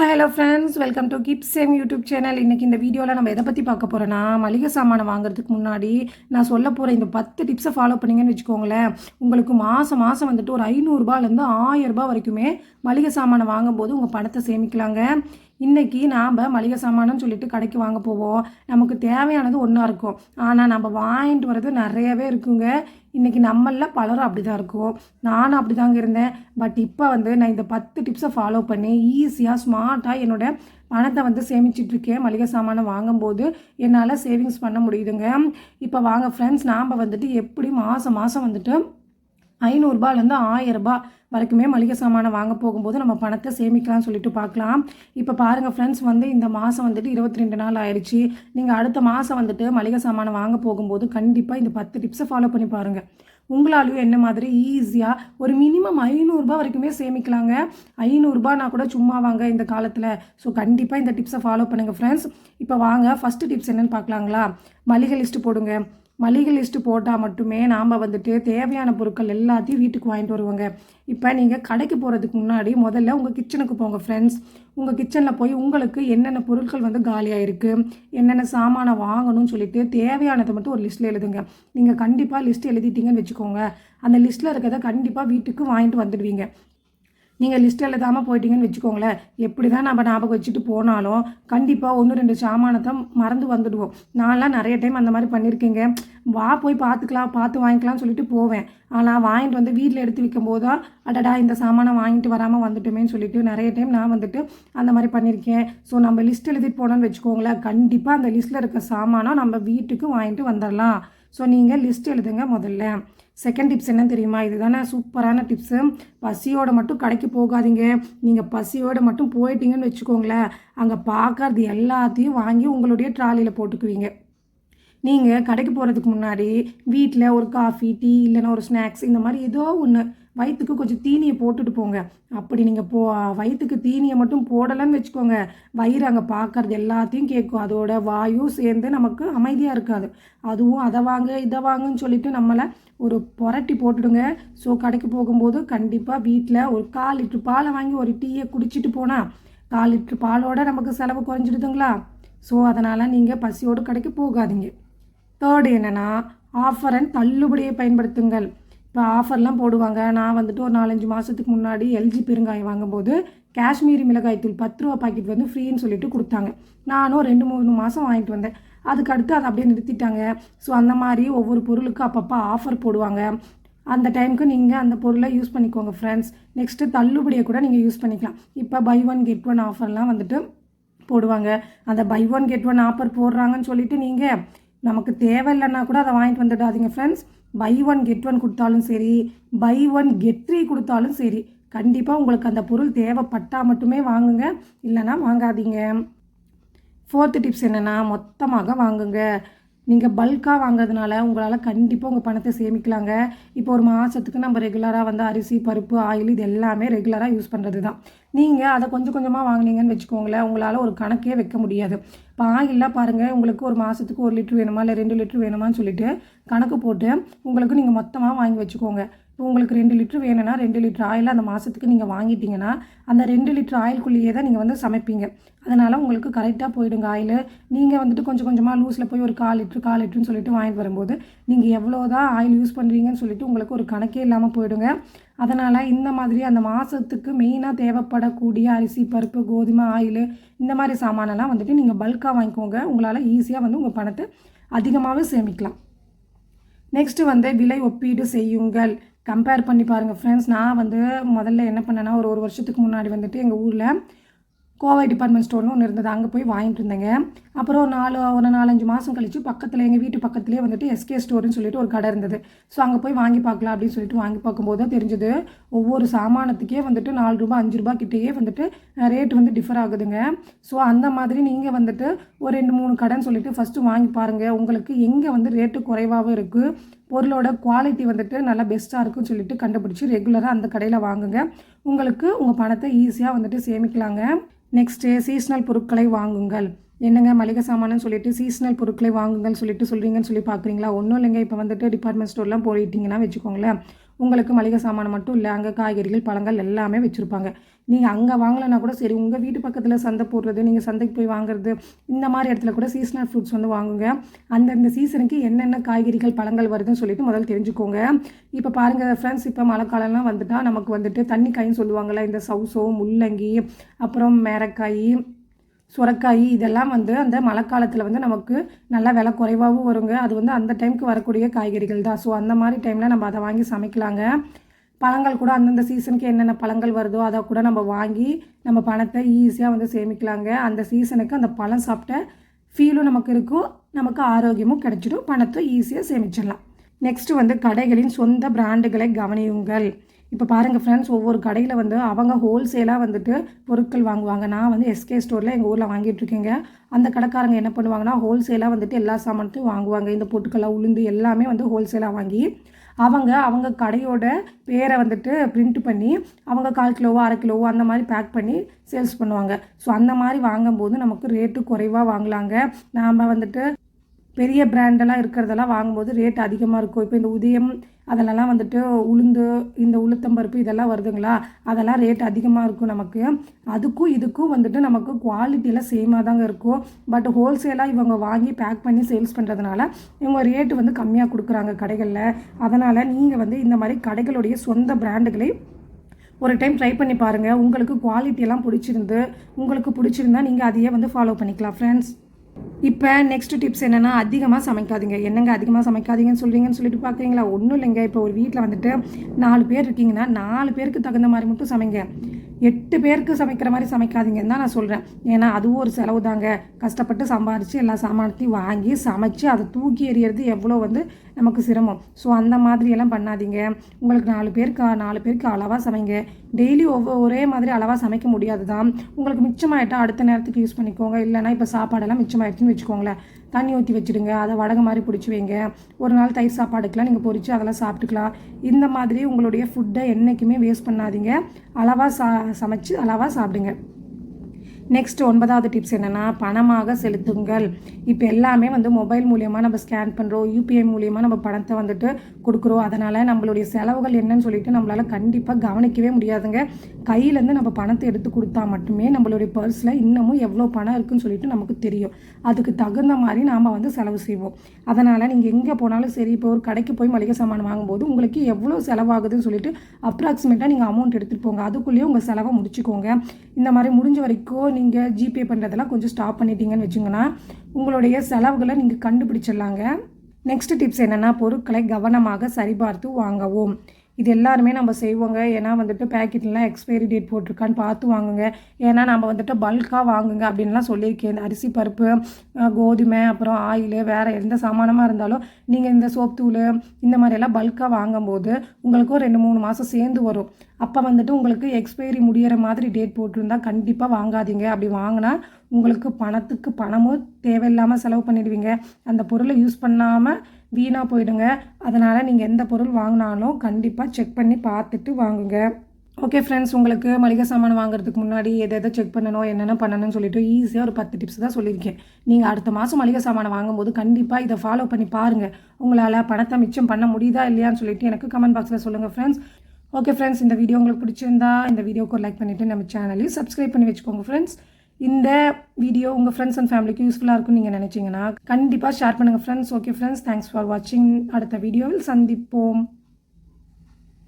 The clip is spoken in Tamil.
ஹலோ ஃப்ரெண்ட்ஸ் வெல்கம் டு கிப் சேம் யூடியூப் சேனல் இன்றைக்கி இந்த வீடியோவில் நம்ம எதை பற்றி பார்க்க போகிறோன்னா மளிகை சாமானை வாங்குறதுக்கு முன்னாடி நான் சொல்ல போகிற இந்த பத்து டிப்ஸை ஃபாலோ பண்ணீங்கன்னு வச்சுக்கோங்களேன். உங்களுக்கு மாதம் மாதம் வந்துட்டு ஒரு ஐநூறுரூபாலேருந்து ஆயிரரூபா வரைக்குமே மளிகை சாமானை வாங்கும்போது உங்கள் பணத்தை சேமிக்கலாங்க. இன்றைக்கி நாம் மளிகை சாமானம்னு சொல்லிட்டு கடைக்கு வாங்க போவோம். நமக்கு தேவையானது ஒன்றா இருக்கும். ஆனால் நம்ம வாங்கிட்டு வர்றது நிறையவே இருக்குங்க. இன்றைக்கி நம்மள பலரும் அப்படி தான் இருக்கும். நானும் அப்படி தாங்க இருந்தேன். பட் இப்போ வந்து நான் இந்த பத்து டிப்ஸை ஃபாலோ பண்ணி ஈஸியாக ஸ்மார்ட்டாக என்னோட பணத்தை வந்து சேமிச்சிட்டு இருக்கேன். மளிகை சாமானை வாங்கும்போது என்னால் சேவிங்ஸ் பண்ண முடியுதுங்க. இப்போ வாங்க ஃப்ரெண்ட்ஸ் நாம் வந்துட்டு எப்படி மாதம் மாதம் வந்துட்டு ஐநூறுரூபாலேருந்து ஆயரரூபா வரைக்குமே மளிகை சாமானை வாங்க போகும்போது நம்ம பணத்தை சேமிக்கலாம்னு சொல்லிட்டு பார்க்கலாம். இப்போ பாருங்கள் ஃப்ரெண்ட்ஸ் வந்து இந்த மாதம் வந்துட்டு இருபத்தி ரெண்டு நாள் ஆயிடுச்சு. நீங்கள் அடுத்த மாதம் வந்துட்டு மளிகை சாமானை வாங்க போகும்போது கண்டிப்பாக இந்த பத்து டிப்ஸை ஃபாலோ பண்ணி பாருங்கள் உங்களாலையும் என்ன மாதிரி ஈஸியாக ஒரு மினிமம் ஐநூறுரூபா வரைக்குமே சேமிக்கலாங்க. ஐநூறுரூபானா கூட சும்மா வாங்க இந்த காலத்தில். ஸோ கண்டிப்பாக இந்த டிப்ஸை ஃபாலோ பண்ணுங்கள் ஃப்ரெண்ட்ஸ் இப்போ வாங்க ஃபஸ்ட்டு டிப்ஸ் என்னென்னு பார்க்கலாங்களா? மளிகை லிஸ்ட்டு போடுங்க. மளிகை லிஸ்ட்டு போட்டால் மட்டுமே நாம் வந்துட்டு தேவையான பொருட்கள் எல்லாத்தையும் வீட்டுக்கு வாங்கிட்டு வருவாங்க. இப்போ நீங்கள் கடைக்கு போகிறதுக்கு முன்னாடி முதல்ல உங்கள் கிச்சனுக்கு போங்க ஃப்ரெண்ட்ஸ் உங்கள் கிச்சனில் போய் உங்களுக்கு என்னென்ன பொருட்கள் வந்து காலியாக இருக்குது என்னென்ன சாமானை வாங்கணும்னு சொல்லிட்டு தேவையானதை மட்டும் ஒரு லிஸ்ட்டில் எழுதுங்க. நீங்கள் கண்டிப்பாக லிஸ்ட் எழுதிட்டீங்கன்னு வச்சுக்கோங்க. அந்த லிஸ்ட்டில் இருக்கிறத கண்டிப்பாக வீட்டுக்கு வாங்கிட்டு வந்துடுவீங்க. நீங்கள் லிஸ்ட் எழுதாமல் போயிட்டீங்கன்னு வச்சுக்கோங்களேன். எப்படி தான் நம்ம ஞாபகம் வச்சுட்டு போனாலும் கண்டிப்பாக ஒன்று ரெண்டு சாமானத்தை மறந்து வந்துடுவோம். நான்லாம் நிறைய டைம் அந்த மாதிரி பண்ணியிருக்கேங்க வா போய் பார்த்துக்கலாம் பார்த்து வாங்கிக்கலாம்னு சொல்லிட்டு போவேன். ஆனால் வாங்கிட்டு வந்து வீட்டில் எடுத்து வைக்கும் போது தான் அடடா இந்த சாமானை வாங்கிட்டு வராமல் வந்துட்டோமேன்னு சொல்லிட்டு நிறைய டைம் நான் வந்துட்டு அந்த மாதிரி பண்ணியிருக்கேன் ஸோ நம்ம லிஸ்ட் எழுதிட்டு போனோன்னு வச்சுக்கோங்களேன் கண்டிப்பாக அந்த லிஸ்ட்டில் இருக்க சாமானம் நம்ம வீட்டுக்கு வாங்கிட்டு வந்துடலாம் ஸோ நீங்கள் லிஸ்ட் எழுதுங்க முதல்ல. செகண்ட் டிப்ஸ் என்ன தெரியுமா? இதுதானே சூப்பரான டிப்ஸு பசியோடு மட்டும் கடைக்கு போகாதீங்க. நீங்கள் பசியோடு மட்டும் போயிட்டீங்கன்னு வச்சுக்கோங்களேன். அங்கே பார்க்கறது எல்லாத்தையும் வாங்கி உங்களுடைய ட்ராலியில் போட்டுக்குவீங்க. நீங்கள் கடைக்கு போகிறதுக்கு முன்னாடி வீட்டில் ஒரு காஃபி டீ இல்லைன்னா ஒரு ஸ்நாக்ஸ் இந்த மாதிரி ஏதோ ஒன்று வயிற்றுக்கு கொஞ்சம் தீனியை போட்டுட்டு போங்க. அப்படி நீங்கள் போ வயிற்றுக்கு தீனியை மட்டும் போடலன்னு வச்சுக்கோங்க. வயிறு அங்கே பார்க்கறது எல்லாத்தையும் கேட்கும் அதோட வாயும் சேர்ந்து நமக்கு அமைதியாக இருக்காது. அதுவும் அதை வாங்க இதை வாங்குன்னு சொல்லிட்டு நம்மளை ஒரு புரட்டி போட்டுடுங்க. ஸோ கடைக்கு போகும்போது கண்டிப்பாக வீட்டில் ஒரு கால் லிட்ரு பாலை வாங்கி ஒரு டீயை குடிச்சிட்டு போனால் கால் லிட்ரு பாலோட நமக்கு செலவு குறைஞ்சிடுதுங்களா? ஸோ அதனால் நீங்கள் பசியோடு கடைக்கு போகாதீங்க. தேர்டு என்னென்னா ஆஃபர் அண்ட் தள்ளுபடியை பயன்படுத்துங்கள். இப்போ ஆஃபர்லாம் போடுவாங்க. நான் வந்துட்டு ஒரு நாலஞ்சு மாதத்துக்கு முன்னாடி எல்ஜி பெருங்காயம் வாங்கும்போது காஷ்மீரி மிளகாய் தூள் பத்து ரூபா பாக்கெட் வந்து ஃப்ரீன்னு சொல்லிட்டு கொடுத்தாங்க. நானும் ரெண்டு மூணு மாதம் வாங்கிட்டு வந்தேன். அதுக்கு அடுத்து அதை அப்படியே நிறுத்திட்டாங்க. ஸோ அந்த மாதிரி ஒவ்வொரு பொருளுக்கும் அப்பப்போ ஆஃபர் போடுவாங்க. அந்த டைமுக்கு நீங்கள் அந்த பொருளை யூஸ் பண்ணிக்கோங்க ஃப்ரெண்ட்ஸ் நெக்ஸ்ட்டு தள்ளுபடியை கூட நீங்கள் யூஸ் பண்ணிக்கலாம். இப்போ பை ஒன் கெட் ஒன் ஆஃபர்லாம் வந்துட்டு போடுவாங்க. அந்த buy one get one offer போடுறாங்கன்னு சொல்லிட்டு நீங்கள் நமக்கு தேவையில்லைன்னா கூட அதை வாங்கிட்டு வந்துடாதீங்க friends buy one get one கொடுத்தாலும் சரி பை ஒன் கெட் த்ரீ கொடுத்தாலும் சரி கண்டிப்பாக உங்களுக்கு அந்த பொருள் தேவைப்பட்டால் மட்டுமே வாங்குங்க இல்லைன்னா வாங்காதீங்க. ஃபோர்த்து டிப்ஸ் என்னென்னா மொத்தமாக வாங்குங்க. நீங்கள் பல்காக வாங்குறதுனால உங்களால் கண்டிப்பாக உங்கள் பணத்தை சேமிக்கலாங்க. இப்போ ஒரு மாதத்துக்கு நம்ம ரெகுலராக வந்து அரிசி பருப்பு ஆயில் இது எல்லாமே ரெகுலராக யூஸ் பண்ணுறது தான் நீங்கள் அதை கொஞ்சம் கொஞ்சமாக வாங்கினீங்கன்னு வச்சுக்கோங்களேன் உங்களால் ஒரு கணக்கே வைக்க முடியாது. இப்போ ஆயில்லாம் பாருங்கள் உங்களுக்கு ஒரு மாதத்துக்கு ஒரு லிட்டர் வேணுமா இல்லை ரெண்டு லிட்டர் வேணுமான்னு சொல்லிட்டு கணக்கு போட்டு உங்களுக்கு நீங்கள் மொத்தமாக வாங்கி வச்சுக்கோங்க. இப்போ உங்களுக்கு ரெண்டு லிட்டர் வேணும்னா ரெண்டு லிட்டர் ஆயில் அந்த மாதத்துக்கு நீங்கள் வாங்கிட்டீங்கன்னா அந்த ரெண்டு லிட்டர் ஆயில்குள்ளேயே தான் நீங்கள் வந்து சமைப்பீங்க. அதனால் உங்களுக்கு கரெக்டாக போயிடுங்க ஆயில். நீங்கள் வந்துட்டு கொஞ்சம் கொஞ்சமாக லூஸில் போய் ஒரு கால் லிட்ரு கால் லிட்டருன்னு சொல்லிட்டு வாங்கிட்டு வரும்போது நீங்கள் எவ்வளோ தான் ஆயில் யூஸ் பண்ணுறீங்கன்னு சொல்லிட்டு உங்களுக்கு ஒரு கணக்கே இல்லாமல் போயிடுங்க. அதனால் இந்த மாதிரி அந்த மாதத்துக்கு மெயினாக தேவைப்படக்கூடிய அரிசி பருப்பு கோதுமை ஆயில் இந்த மாதிரி சாமானெல்லாம் வந்துட்டு நீங்கள் பல்காக வாங்கிக்கோங்க. உங்களால் ஈஸியாக வந்து உங்கள் பணத்தை அதிகமாகவே சேமிக்கலாம். நெக்ஸ்ட்டு வந்து விலை ஒப்பீடு செய்யுங்கள். கம்பேர் பண்ணி பாருங்கள் ஃப்ரெண்ட்ஸ் நான் வந்து முதல்ல என்ன பண்ணேன்னா ஒரு ஒரு வருஷத்துக்கு முன்னாடி வந்துட்டு எங்கள் ஊரில் கோவை டிபார்ட்மெண்ட் ஸ்டோர்னு ஒன்று இருந்தது. அங்கே போய் வாங்கிட்டு இருந்தேங்க. அப்புறம் ஒரு நாலு ஒரு நாலஞ்சு மாதம் கழித்து பக்கத்தில் எங்கள் வீட்டு பக்கத்துலேயே வந்துட்டு எஸ்கே ஸ்டோர்னு சொல்லிட்டு ஒரு கடை இருந்தது. ஸோ அங்கே போய் வாங்கி பார்க்கலாம் அப்படின்னு சொல்லிட்டு வாங்கி பார்க்கும்போது தான் தெரிஞ்சது ஒவ்வொரு சாமானத்துக்கே வந்துட்டு நாலு ரூபா அஞ்சு ரூபா கிட்டேயே வந்துட்டு ரேட் வந்து டிஃபர் ஆகுதுங்க. ஸோ அந்த மாதிரி நீங்கள் வந்துட்டு ஒரு ரெண்டு மூணு கடைன்னு சொல்லிட்டு ஃபஸ்ட்டு வாங்கி பாருங்கள் உங்களுக்கு எங்கே வந்து ரேட்டு குறைவாகவும் இருக்குது பொருளோட குவாலிட்டி வந்துட்டு நல்லா பெஸ்ட்டாக இருக்குன்னு சொல்லிட்டு கண்டுபிடிச்சி ரெகுலராக அந்த கடையில் வாங்குங்க. உங்களுக்கு உங்கள் பணத்தை ஈஸியாக வந்துட்டு சேமிக்கலாங்க. நெக்ஸ்ட்டு சீஸ்னல் பொருட்களை வாங்குங்கள். என்னங்க மளிகை சாமான்னு சொல்லிட்டு சீஸ்னல் பொருட்களை வாங்குங்கள் சொல்லிட்டு சொல்கிறீங்கன்னு சொல்லி பார்க்குறீங்களா ஒன்றும் இல்லைங்க. இப்போ வந்துட்டு டிபார்ட்மெண்ட் ஸ்டோர்லாம் போயிட்டீங்கன்னா வச்சுக்கோங்களேன். உங்களுக்கு மளிகை சாமான் மட்டும் இல்லை அங்கே காய்கறிகள் பழங்கள் எல்லாமே வச்சுருப்பாங்க. நீங்கள் அங்கே வாங்கலைன்னா கூட சரி உங்கள் வீட்டு பக்கத்தில் சந்தை போடுறது நீங்கள் சந்தைக்கு போய் வாங்குறது இந்த மாதிரி இடத்துல கூட சீசனல் ஃப்ரூட்ஸ் வந்து வாங்குங்க. அந்தந்த சீசனுக்கு என்னென்ன காய்கறிகள் பழங்கள் வருதுன்னு சொல்லிட்டு முதல்ல தெரிஞ்சுக்கோங்க. இப்போ பாருங்கள் ஃப்ரெண்ட்ஸ் இப்போ மழை காலம்லாம் வந்துட்டால் நமக்கு வந்துட்டு தண்ணி காயின்னு சொல்லுவாங்கள்ல இந்த சவுசோ முள்ளங்கி அப்புறம் மேரக்காய் சுரக்காய் இதெல்லாம் வந்து அந்த மழை காலத்தில் வந்து நமக்கு நல்லா விலை குறைவாகவும் வருங்க. அது வந்து அந்த டைமுக்கு வரக்கூடிய காய்கறிகள் தான். ஸோ அந்த மாதிரி டைமில் நம்ம அதை வாங்கி சமைக்கலாங்க. பழங்கள் கூட அந்தந்த சீசனுக்கு என்னென்ன பழங்கள் வருதோ அதை கூட நம்ம வாங்கி நம்ம பணத்தை ஈஸியாக வந்து சேமிக்கலாங்க. அந்த சீசனுக்கு அந்த பழம் சாப்பிட்ட ஃபீலும் நமக்கு இருக்கும் நமக்கு ஆரோக்கியமும் கிடைச்சிடும் பணத்தை ஈஸியாக சேமிச்சிடலாம். நெக்ஸ்ட்டு வந்து கடைகளின் சொந்த பிராண்டுகளை கவனியுங்கள். இப்போ பாருங்கள் ஃப்ரெண்ட்ஸ் ஒவ்வொரு கடையில் வந்து அவங்க ஹோல்சேலாக வந்துட்டு பொருட்கள் வாங்குவாங்க. நான் வந்து எஸ்கே ஸ்டோரில் எங்கள் ஊரில் வாங்கிட்டுருக்கேங்க அந்த கடைக்காரங்க என்ன பண்ணுவாங்கன்னா ஹோல்சேலாக வந்துட்டு எல்லா சாமானத்தையும் வாங்குவாங்க. இந்த பொட்டுக்கெல்லாம் உளுந்து எல்லாமே வந்து ஹோல்சேலாக வாங்கி அவங்க அவங்க கடையோட பேரை வந்துட்டு பிரிண்ட் பண்ணி அவங்க கால் கிலோவோ அரை கிலோவோ அந்த மாதிரி பேக் பண்ணி சேல்ஸ் பண்ணுவாங்க. ஸோ அந்த மாதிரி வாங்கும்போது நமக்கு ரேட்டு குறைவாக வாங்கலாங்க. நாம் வந்துட்டு பெரிய பிராண்டெல்லாம் இருக்கிறதெல்லாம் வாங்கும்போது ரேட் அதிகமாக இருக்கும். இப்போ இந்த உதயம் அதிலலாம் வந்துட்டு உளுந்து இந்த உளுத்தம்பருப்பு இதெல்லாம் வருதுங்களா? அதெல்லாம் ரேட் அதிகமாக இருக்கும் நமக்கு. அதுக்கும் இதுக்கும் வந்துட்டு நமக்கு குவாலிட்டியில் சேமாக தாங்க இருக்கும். பட் ஹோல்சேலாக இவங்க வாங்கி பேக் பண்ணி சேல்ஸ் பண்ணுறதுனால இவங்க ரேட்டு வந்து கம்மியாக கொடுக்குறாங்க கடைகளில். அதனால் நீங்கள் வந்து இந்த மாதிரி கடைகளுடைய சொந்த பிராண்டுகளை ஒரு டைம் ட்ரை பண்ணி பாருங்கள் உங்களுக்கு குவாலிட்டியெல்லாம் பிடிச்சிருந்து உங்களுக்கு பிடிச்சிருந்தா நீங்கள் அதையே வந்து ஃபாலோ பண்ணிக்கலாம் ஃப்ரெண்ட்ஸ் இப்போ நெக்ஸ்ட் டிப்ஸ் என்னென்னா அதிகமாக சமைக்காதீங்க. என்னங்க அதிகமாக சமைக்காதீங்கன்னு சொல்கிறீங்கன்னு சொல்லிட்டு பார்க்குறீங்களா ஒன்றும் இல்லைங்க. இப்போ ஒரு வீட்டில் வந்துட்டு நாலு பேர் இருக்கீங்கன்னா நாலு பேருக்கு தகுந்த மாதிரி மட்டும் சமைங்க. எட்டு பேருக்கு சமைக்கிற மாதிரி சமைக்காதீங்கன்னு தான் நான் சொல்கிறேன் ஏன்னா அதுவும் ஒரு செலவு தாங்க கஷ்டப்பட்டு சம்பாரித்து எல்லா சாமானத்தையும் வாங்கி சமைச்சு அதை தூக்கி எறியறது எவ்வளோ வந்து நமக்கு சிரமம். ஸோ அந்த மாதிரியெல்லாம் பண்ணாதீங்க. உங்களுக்கு நாலு பேருக்கு நாலு பேருக்கு அளவாக சமைங்க. டெய்லி ஒவ்வொரு ஒரே மாதிரி அளவாக சமைக்க முடியாது தான் உங்களுக்கு மிச்சமாயிட்டா அடுத்த நேரத்துக்கு யூஸ் பண்ணிக்கோங்க. இல்லைனா இப்போ சாப்பாடெல்லாம் மிச்சமாயிடுச்சுன்னு வச்சுக்கோங்களேன். தண்ணி ஊற்றி வச்சுடுங்க. அதை வடகு மாதிரி பிடிச்சி வைங்க. ஒரு நாள் தயிர் சாப்பாடுக்கெலாம் நீங்கள் பொறிச்சு அதெல்லாம் சாப்பிட்டுக்கலாம். இந்த மாதிரி உங்களுடைய ஃபுட்டை என்றைக்குமே வேஸ்ட் பண்ணாதீங்க. அளவாக சா சமைச்சு அளவாக சாப்பிடுங்க. நெக்ஸ்ட் ஒன்பதாவது டிப்ஸ் என்னென்னா பணமாக செலுத்துங்கள். இப்போ எல்லாமே வந்து மொபைல் மூலியமாக நம்ம ஸ்கேன் பண்ணுறோம் யூபிஐ மூலியமாக நம்ம பணத்தை வந்துட்டு கொடுக்குறோம். அதனால் நம்மளுடைய செலவுகள் என்னன்னு சொல்லிட்டு நம்மளால் கண்டிப்பாக கவனிக்கவே முடியாதுங்க. கையிலேருந்து நம்ம பணத்தை எடுத்து கொடுத்தா மட்டுமே நம்மளுடைய பர்ஸில் இன்னமும் எவ்வளோ பணம் இருக்குன்னு சொல்லிட்டு நமக்கு தெரியும். அதுக்கு தகுந்த மாதிரி நாம் வந்து செலவு செய்வோம். அதனால் நீங்கள் எங்கே போனாலும் சரி இப்போ ஒரு கடைக்கு போய் மளிகை சாமான் வாங்கும்போது உங்களுக்கு எவ்வளோ செலவாகுதுன்னு சொல்லிட்டு அப்ராக்சிமேட்டாக நீங்கள் அமௌண்ட் எடுத்துகிட்டு போங்க. அதுக்குள்ளேயே உங்கள் செலவை முடிச்சுக்கோங்க. இந்த மாதிரி முடிஞ்ச வரைக்கும் நீங்கள் ஜிபே பண்ணுறதெல்லாம் கொஞ்சம் ஸ்டாப் பண்ணிட்டீங்கன்னு வச்சுங்கன்னா உங்களுடைய செலவுகளை நீங்கள் கண்டுபிடிச்சிடலாங்க. நெக்ஸ்ட் டிப்ஸ் என்னென்னா பொருட்களை கவனமாக சரிபார்த்து வாங்கவும். இது எல்லாருமே நம்ம செய்வோங்க. ஏன்னா வந்துட்டு பேக்கெட்லாம் எக்ஸ்பைரி டேட் போட்டிருக்கான்னு பார்த்து வாங்குங்க. ஏன்னா நம்ம வந்துட்டு பல்காக வாங்குங்க அப்படின்லாம் சொல்லியிருக்கேன். இந்த அரிசி பருப்பு கோதுமை அப்புறம் ஆயில் வேறு எந்த சாமானமாக இருந்தாலும் நீங்கள் இந்த சோப் தூள் இந்த மாதிரியெல்லாம் பல்காக வாங்கும்போது உங்களுக்கும் ரெண்டு மூணு மாதம் சேர்ந்து வரும். அப்போ வந்துட்டு உங்களுக்கு எக்ஸ்பைரி முடியிற மாதிரி டேட் போட்டிருந்தா கண்டிப்பாக வாங்காதீங்க. அப்படி வாங்கினா உங்களுக்கு பணத்துக்கு பணமும் தேவையில்லாமல் செலவு பண்ணிடுவீங்க. அந்த பொருளை யூஸ் பண்ணாமல் வீணாக போயிடுங்க. அதனால் நீங்கள் எந்த பொருள் வாங்கினாலும் கண்டிப்பாக செக் பண்ணி பார்த்துட்டு வாங்குங்க. ஓகே ஃப்ரெண்ட்ஸ் உங்களுக்கு மளிகை சாமான் வாங்குறதுக்கு முன்னாடி எதை எதை செக் பண்ணணும் என்னென்ன பண்ணணும்னு சொல்லிட்டு ஈஸியாக ஒரு பத்து டிப்ஸ் தான் சொல்லியிருக்கேன். நீங்கள் அடுத்த மாதம் மளிகை சாமானை வாங்கும்போது கண்டிப்பாக இதை ஃபாலோ பண்ணி பாருங்கள் உங்களால் பணத்தை மிச்சம் பண்ண முடியுதா இல்லையான்னு சொல்லிட்டு எனக்கு கமெண்ட் பாக்ஸில் சொல்லுங்கள் ஃப்ரெண்ட்ஸ் ஓகே ஃப்ரெண்ட்ஸ் இந்த வீடியோ உங்களுக்கு பிடிச்சிருந்தா இந்த வீடியோக்கு ஒரு லைக் பண்ணிவிட்டு நம்ம சேனலையும் சப்ஸ்கிரைப் பண்ணி வச்சுக்கோங்க ஃப்ரெண்ட்ஸ் இந்த வீடியோ உங்கள் ஃப்ரெண்ட்ஸ் அண்ட் ஃபேமிலிக்கு யூஸ்ஃபுல்லாக இருக்கும்னு நீங்கள் நினச்சிங்கன்னா கண்டிப்பாக ஷேர் பண்ணுங்கள் friends okay friends thanks for வாட்சிங் அடுத்த வீடியோவில் சந்திப்போம்.